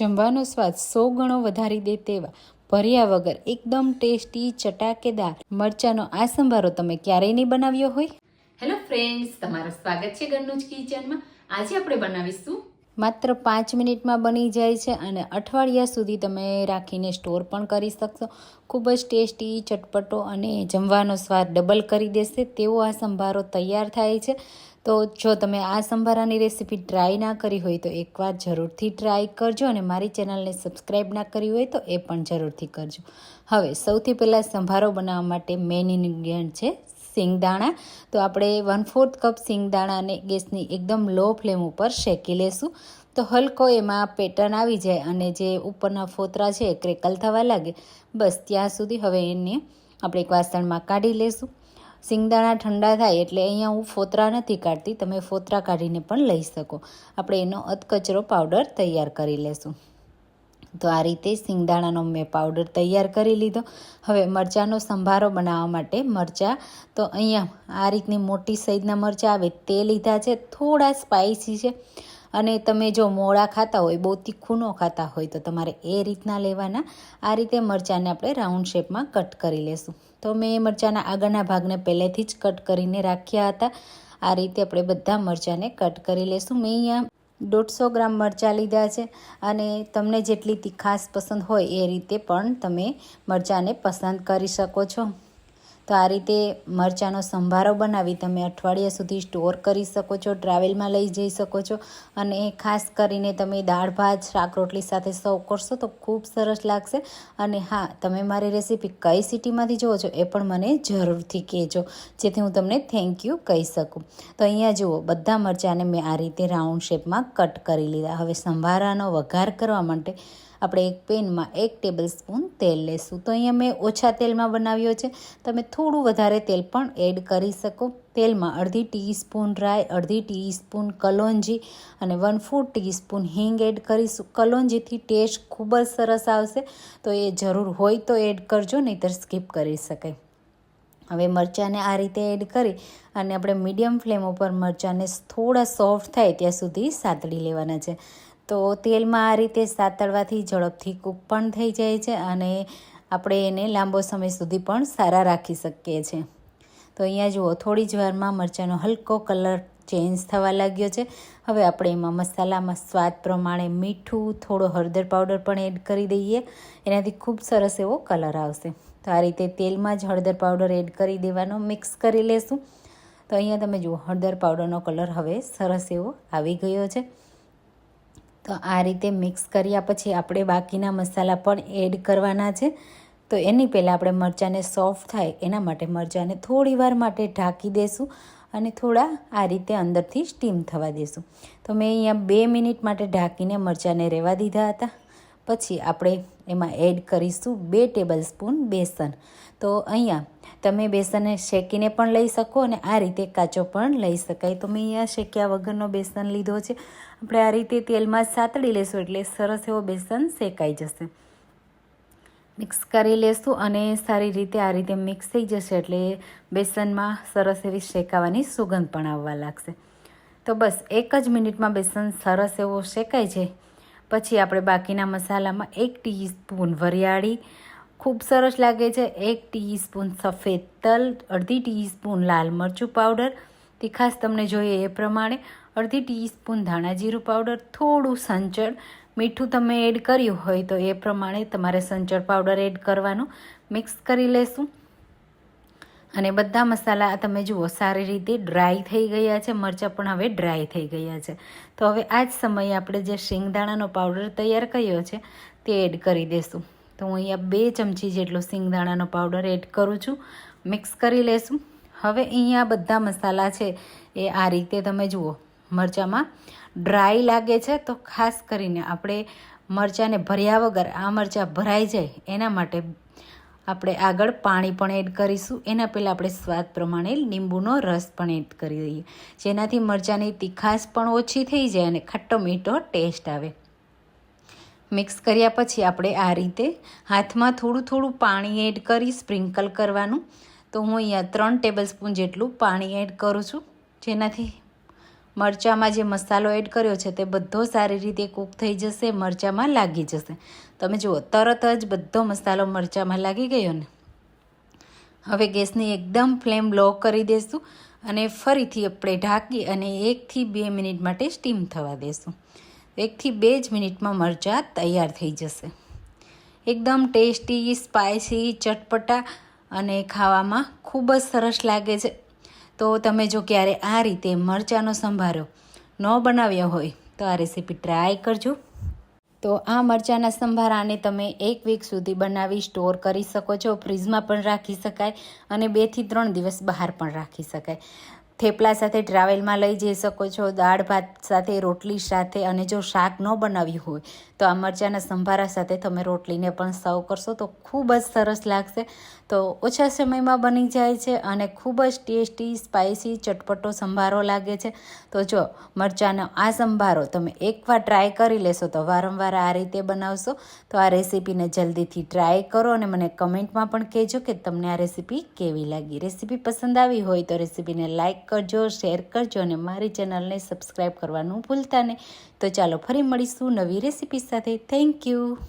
જમવાનો સ્વાદ સો ગણો વધારી દે તેવા ભર્યા વગર એકદમ ટેસ્ટી ચટાકેદાર મરચાંનો આ સંભારો તમે ક્યારેય નહીં બનાવ્યો હોય? હેલો ફ્રેન્ડ્સ તમારું સ્વાગત છે ઘરનું જ કિચનમાં. આજે આપણે બનાવીશું માત્ર પાંચ મિનિટમાં બની જાય છે અને અઠવાડિયા સુધી તમે રાખીને સ્ટોર પણ કરી શકશો. ખૂબ જ ટેસ્ટી, ચટપટો અને જમવાનો સ્વાદ ડબલ કરી દેશે તેવો આ સંભારો તૈયાર થાય છે. તો જો તમે આ સંભારાની રેસીપી ટ્રાય ના કરી હોય તો એકવાર જરૂરથી ટ્રાય કરજો અને મારી ચેનલને સબસ્ક્રાઈબ ના કરી હોય તો એ પણ જરૂરથી કરજો. હવે સૌથી પહેલાં સંભારો બનાવવા માટે મેઇન ઇન્ગ્રીડિયન્ટ છે સિંગદાણા. તો આપણે વન ફોર્થ કપ સિંગદાણાને ગેસની એકદમ લો ફ્લેમ ઉપર શેકી લેશું. તો હલકો એમાં પેટર્ન આવી જાય અને જે ઉપરના ફોતરા છે ક્રેકલ થવા લાગે. બસ ત્યાં સુધી હવે એને આપણે એક વાસણમાં કાઢી લેશું. સિંગદાણા ઠંડા થાય એટલે અહીંયા હું ફોતરા નથી કાઢતી, તમે ફોતરા કાઢીને પણ લઈ શકો. આપણે એનો અધકચરો પાવડર તૈયાર કરી લેશું. તો આ રીતે સિંગદાણાનો મેં પાવડર તૈયાર કરી લીધો. હવે મરચાંનો સંભારો બનાવવા માટે મરચાં, તો અહીંયા આ રીતની મોટી સાઈઝના મરચાં આવે તે લીધા છે, થોડા સ્પાઇસી છે. અને તમે જો મોળા ખાતા હોય બહુ તીખું ખાતા હોય, તો તમારે એ રીતના લેવાના. આ રીતે મરચાંને આપણે રાઉન્ડ શેપમાં કટ કરી લેશું. તો મેં મરચાંના આગળના ભાગને પહેલેથી જ કટ કરીને રાખ્યા હતા. આ રીતે આપણે બધા મરચાંને કટ કરી લેશું. મેં અહીંયા દોઢસો ગ્રામ મરચાં લીધા છે અને તમને જેટલી તીખાશ પસંદ હોય એ રીતે પણ તમે મરચાંને પસંદ કરી શકો છો. તો આ રીતે મરચાંનો સંભારો બનાવી તમે અઠવાડિયા સુધી સ્ટોર કરી શકો છો, ટ્રાવેલમાં લઈ જઈ શકો છો અને ખાસ કરીને તમે દાળ, ભાત, શાક, રોટલી સાથે સર્વ કરશો તો ખૂબ સરસ લાગશે. અને હા, તમે મારી રેસીપી કઈ સિટીમાંથી જુઓ છો એ પણ મને જરૂરથી કહેજો, જેથી હું તમને થેન્ક યુ કહી શકું. તો અહીંયા જુઓ, બધા મરચાંને મેં આ રીતે રાઉન્ડ શેપમાં કટ કરી લીધા. હવે સંભારાનો વઘાર કરવા માટે આપણે એક પેનમાં એક ટેબલ સ્પૂન તેલ લેશું. તો અહીંયા મેં ઓછા તેલમાં બનાવ્યો છે. તમે થોડું વધારે તેલ પણ એડ કરી શકો. તેલમાં અડધી ટીસ્પૂન રાઈ, અડધી ટીસ્પૂન કલોંજી અને વન ફોર ટીસ્પૂન હિંગ એડ કરીશું. કલોંજીથી ટેસ્ટ ખૂબ જ સરસ આવશે. તો એ જરૂર હોય તો એડ કરજો, નહીંતર સ્કીપ કરી શકાય. હવે મરચાંને આ રીતે એડ કરી અને આપણે મીડિયમ ફ્લેમ ઉપર મરચાંને થોડા સોફ્ટ થાય ત્યાં સુધી સાતળી લેવાના છે. તો તેલમાં આ રીતે સાતળવાથી ઝડપથી કૂક પણ થઈ જાય છે અને આપણે એને લાંબો સમય સુધી પણ સારા રાખી શકીએ છીએ. તો અહીંયા જુઓ, થોડી જ વારમાં મરચાંનો હલકો કલર ચેન્જ થવા લાગ્યો છે. હવે આપણે એમાં મસાલામાં સ્વાદ પ્રમાણે મીઠું, થોડો હળદર પાવડર પણ એડ કરી દઈએ. એનાથી ખૂબ સરસ એવો કલર આવશે. તો આ રીતે તેલમાં જ હળદર પાવડર એડ કરી દેવાનો, મિક્સ કરી લેશું. તો અહીંયા તમે જુઓ, હળદર પાવડરનો કલર હવે સરસ એવો આવી ગયો છે. તો આ રીતે મિક્સ કર્યા પછી આપણે બાકીના મસાલા પણ એડ કરવાના છે. તો એની પહેલાં આપણે મરચાંને સોફ્ટ થાય એના માટે મરચાંને થોડી વાર માટે ઢાંકી દઈશું અને થોડા આ રીતે અંદરથી સ્ટીમ થવા દઈશું તો મેં અહીંયા બે મિનિટ માટે ઢાંકીને મરચાંને રહેવા દીધા હતા. પછી આપણે એમાં એડ કરીશું બે ટેબલ સ્પૂન બેસન. તો અહીંયા તમે બેસનને શેકીને પણ લઈ શકો અને આ રીતે કાચો પણ લઈ શકાય. તો મેં અહીંયા શેક્યા વગરનો બેસન લીધો છે. આપણે આ રીતે તેલમાં સાતડી લેશું એટલે સરસ એવો બેસન શેકાઈ જશે. મિક્સ કરી લેશું અને સારી રીતે આ રીતે મિક્સ થઈ જશે એટલે બેસનમાં સરસ એવી શેકાવાની સુગંધ પણ આવવા લાગશે. તો બસ એક જ મિનિટમાં બેસન સરસ એવો શેકાય છે પછી આપણે બાકીના મસાલામાં એક ટીસ્પૂન વરિયાળી, ખૂબ સરસ લાગે છે, એક ટીસ્પૂન સફેદ તલ, અડધી ટીસ્પૂન લાલ મરચું પાવડર. તીખાસ તમને જોઈએ એ પ્રમાણે અડધી ટીસ્પૂન ધાણા જીરું પાવડર, થોડું સંચળ. મીઠું તમે એડ કર્યું હોય તો એ પ્રમાણે તમારે સંચળ પાવડર એડ કરવાનું. મિક્સ કરી લેશું. અને બધા મસાલા તમે જુઓ, સારી રીતે ડ્રાય થઈ ગયા છે, મરચાં પણ હવે ડ્રાય થઈ ગયા છે. તો હવે આ જ સમયે આપણે જે શિંગદાણાનો પાવડર તૈયાર કર્યો છે, તે એડ કરી દઈશું તો હું અહીંયા બે ચમચી જેટલો શિંગદાણાનો પાવડર એડ કરું છું મિક્સ કરી લેશું. હવે અહીંયા બધા મસાલા છે, એ આ રીતે તમે જુઓ, મરચાંમાં ડ્રાય લાગે છે, તો ખાસ કરીને આપણે મરચાંને ભર્યા વગર, આ મરચાં ભરાઈ જાય, એના માટે આપણે આગળ પાણી પણ એડ કરીશું. એના પહેલાં આપણે સ્વાદ પ્રમાણે લીંબુનો રસ પણ એડ કરી દઈએ. જેનાથી મરચાંની તીખાશ પણ ઓછી થઈ જાય અને ખટ્ટો મીઠો ટેસ્ટ આવે. મિક્સ કર્યા પછી આપણે આ રીતે હાથમાં થોડું થોડું પાણી એડ કરી સ્પ્રિંકલ કરવાનું. તો હું અહીંયા ત્રણ ટેબલ સ્પૂન જેટલું પાણી એડ કરું છું. જેનાથી મરચાંમાં જે મસાલો એડ કર્યો છે તે બધો સારી રીતે કૂક થઈ જશે, મરચાંમાં લાગી જશે. તમે જુઓ, તરત જ બધો મસાલો મરચાંમાં લાગી ગયો ને. હવે ગેસની એકદમ ફ્લેમ લો કરી દઈશું અને ફરીથી આપણે ઢાંકી અને એકથી બે મિનિટ માટે સ્ટીમ થવા દઈશું એકથી બે જ મિનિટમાં મરચાં તૈયાર થઈ જશે. એકદમ ટેસ્ટી સ્પાઇસી ચટપટા અને ખાવામાં ખૂબ જ સરસ લાગે છે. તો તમે જો ક્યારે આ રીતે મરચાંનો સંભારો ન બનાવ્યો હોય, તો આ રેસીપી ટ્રાય કરજો. તો આ મરચાંના સંભારાને તમે એક વીક સુધી બનાવી સ્ટોર કરી શકો છો. ફ્રીજમાં પણ રાખી શકાય અને બેથી ત્રણ દિવસ બહાર પણ રાખી શકાય. થેપલા સાથે ટ્રાવેલમાં લઈ જઈ શકો છો, દાળ ભાત સાથે, રોટલી સાથે અને જો શાક ન બનાવ્યું હોય, તો આ મરચાંના સંભારા સાથે તમે રોટલીને પણ સર્વ કરશો. તો ખૂબ જ સરસ લાગશે. તો ઓછા સમયમાં બની જાય છે અને ખૂબ જ ટેસ્ટી, સ્પાઇસી, ચટપટો સંભારો લાગે છે. તો જો મરચાંનો આ સંભારો તમે એકવાર ટ્રાય કરી લેશો, તો વારંવાર આ રીતે બનાવશો. તો આ રેસીપીને જલ્દીથી ટ્રાય કરો અને મને કમેન્ટમાં પણ કહેજો કે તમને આ રેસીપી કેવી લાગી. રેસીપી પસંદ આવી હોય તો રેસીપીને લાઇક કરજો શેર કરજો અને મારી ચેનલને સબસ્ક્રાઈબ કરવાનું ભૂલતા નહીં. તો ચાલો ફરી મળીશું નવી રેસીપી સાથે. Thank you